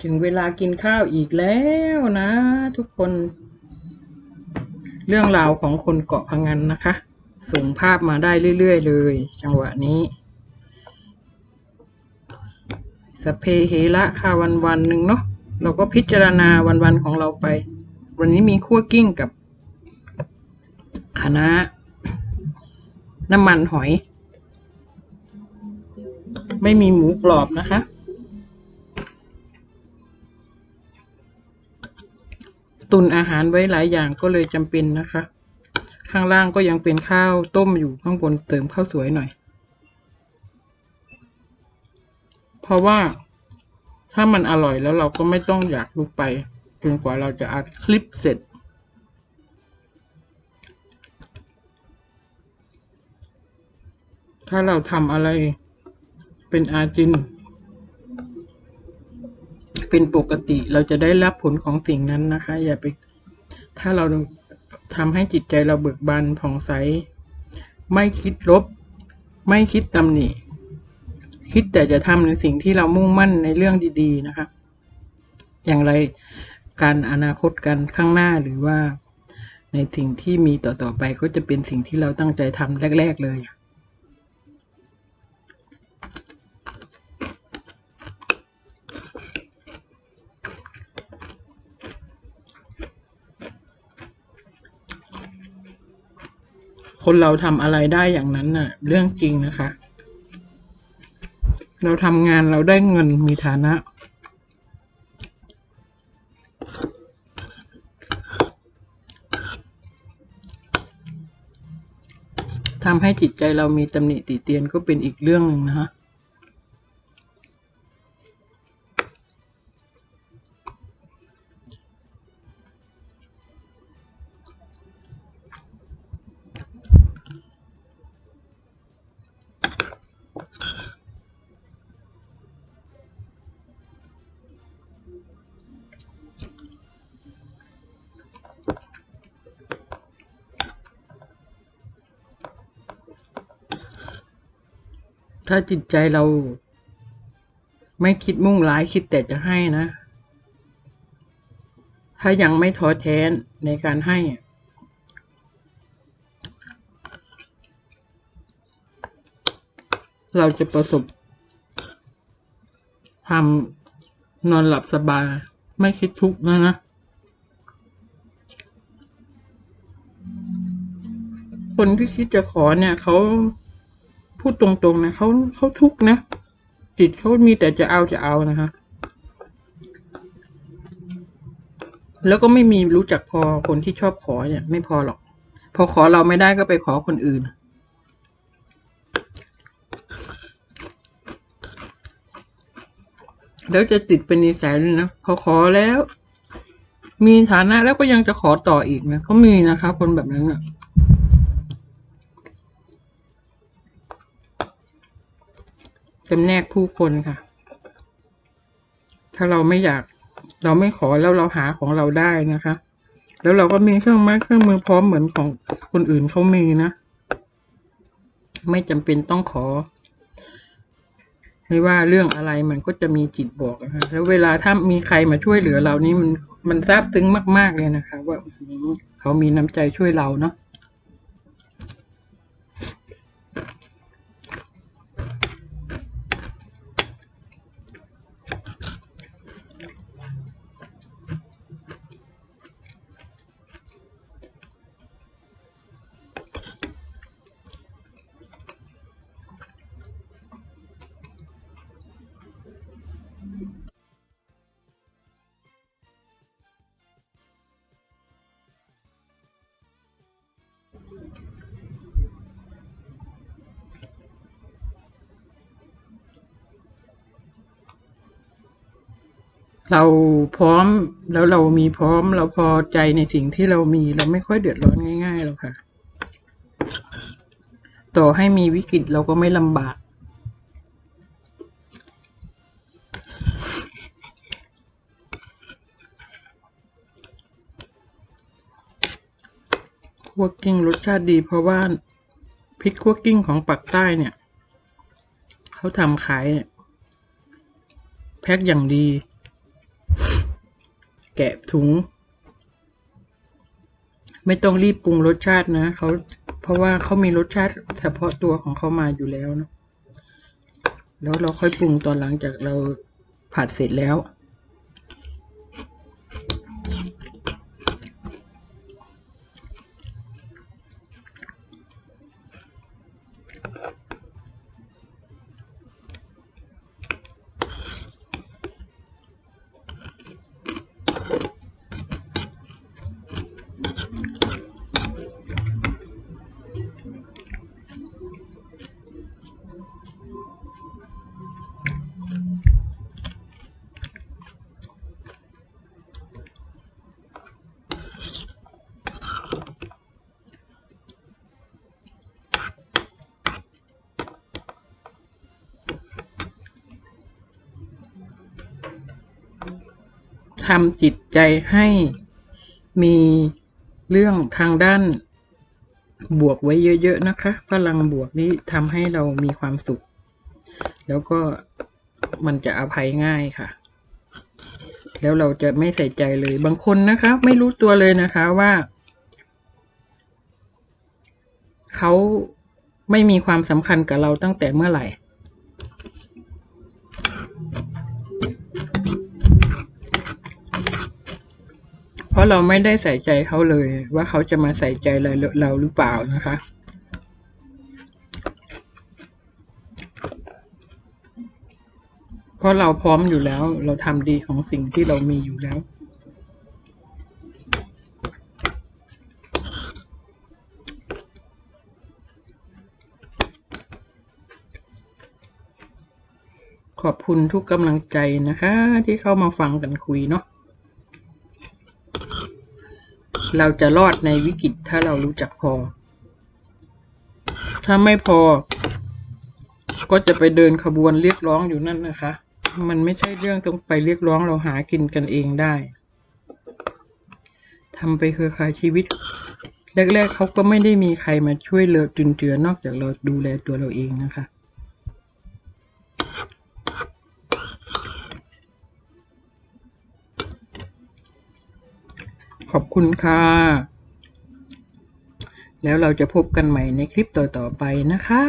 ถึงเวลากินข้าวอีกแล้วนะ ทุกคน เรื่องราวของคนเกาะพังงานนะคะ ส่งภาพมาได้เรื่อย ๆ เลย จังหวะนี้สเพเหระค่ะวันวันๆหนึ่งเนาะเราก็พิจารณาวันวันๆของเราไป วันนี้มีคั่วกิ้งกับคณะน้ำมันหอย ไม่มีหมูกรอบนะคะ ตุนอาหารไว้หลายอย่างก็เลยจำเป็นนะคะ ข้างล่างก็ยังเป็นข้าวต้มอยู่ข้างบนเติมข้าวสวยหน่อย เพราะว่าถ้ามันอร่อยแล้วเราก็ไม่ต้องอยากลุกไปจนกว่าเราจะอัดคลิปเสร็จ ถ้าเราทำอะไรเป็นอาจิน เป็นปกติ เราจะได้รับผลของสิ่งนั้นนะคะ อย่าไป ถ้าเราทำให้จิตใจเราเบิกบานผ่องใส ไม่คิดลบ ไม่คิดตำหนิ คิดแต่จะทำในสิ่งที่เรามุ่งมั่นในเรื่องดีๆนะคะ อย่างไรการอนาคตกันข้างหน้าหรือว่าในสิ่งที่มีต่อๆไปก็จะเป็นสิ่งที่เราตั้งใจทำแรก ๆ เลย คนเราทำอะไรได้อย่างนั้นน่ะ เรื่องจริงนะคะ เราทำงานเราได้เงินมีฐานะ ทำให้จิตใจเรามีตำหนิติเตียนก็เป็นอีกเรื่องหนึ่งนะคะ ถ้าจิตใจเรา ไม่คิดมุ่งร้ายคิดแต่จะให้นะ ถ้ายังไม่ท้อแท้ในการให้ เราจะประสบความนอนหลับสบาย ไม่คิดทุกข์นะนะคนที่คิดจะขอเนี่ยเขา พูดตรงๆนะเขาเขาทุกนะ จิตเขามีแต่จะเอาจะเอานะคะ แล้วก็ไม่มีรู้จักพอคนที่ชอบขอเนี่ย ไม่พอหรอก พอขอเราไม่ได้ก็ไปขอคนอื่นแล้วจะติดเป็นนิสัยเลยนะพอขอแล้ว มีฐานะแล้วก็ยังจะขอต่ออีกนะเขามีนะคะ คนแบบนั้นอะ จำแนกผู้คนค่ะ ถ้าเราไม่อยากเราไม่ขอแล้วเราหาของเราได้นะคะ แล้วเราก็มีเครื่องไม้เครื่องมือพร้อมเหมือนของคนอื่นเขามีนะ ไม่จำเป็นต้องขอ ไม่ว่าเรื่องอะไรมันก็จะมีจิตบอกนะคะแล้วเวลาถ้ามีใครมาช่วยเหลือเรานี่มันมันซาบซึ้งมาก ๆเลยนะคะ ว่าเขามีน้ำใจช่วยเราเนาะ เราพร้อมแล้วเรามีพร้อมเราพอใจในสิ่งที่เรามีเราไม่ค่อยเดือดร้อนง่ายๆหรอกค่ะ ต่อให้มีวิกฤตเราก็ไม่ลำบาก คั่วกิ้งรสชาติดีเพราะว่าพริกคั่วกิ้งของปักใต้เนี่ย เขาทำขายเนี่ย แพ็คอย่างดี แกะถุง ไม่ต้องรีบปรุงรสชาตินะเขาเพราะว่าเขามีรสชาติเฉพาะตัวของเขามาอยู่แล้วนะแล้วเราค่อยปรุงตอนหลังจากเราผัดเสร็จแล้ว ทำจิตใจให้มีเรื่องทางด้านบวกไว้เยอะๆนะคะ พลังบวกนี้ทำให้เรามีความสุข แล้วก็มันจะอภัยง่ายค่ะ แล้วเราจะไม่ใส่ใจเลย บางคนนะคะ ไม่รู้ตัวเลยนะคะว่า เขาไม่มีความสำคัญกับเราตั้งแต่เมื่อไหร่ ราะเราไม่ได้ใส่ใจเขาเลย ว่าเขาจะมาใส่ใจเราเราหรือเปล่านะคะ เพราะเราพร้อมอยู่แล้ว เราทำดีของสิ่งที่เรามีอยู่แล้วขอบคุณทุกกำลังใจนะคะ ที่เข้ามาฟังกันคุยเนาะ เราจะรอดในวิกฤตถ้าเรารู้จักพอ ถ้าไม่พอ ก็จะไปเดินขบวนเรียกร้องอยู่นั่นนะคะ มันไม่ใช่เรื่องต้องไปเรียกร้องเราหากินกันเองได้ทำไปเครือข่ายชีวิต แรกๆเขาก็ไม่ได้มีใครมาช่วยเหลือจุนเจือนอกจากเราดูแลตัวเราเองนะคะ ขอบคุณค่ะ แล้วเราจะพบกันใหม่ในคลิปต่อๆไปนะคะ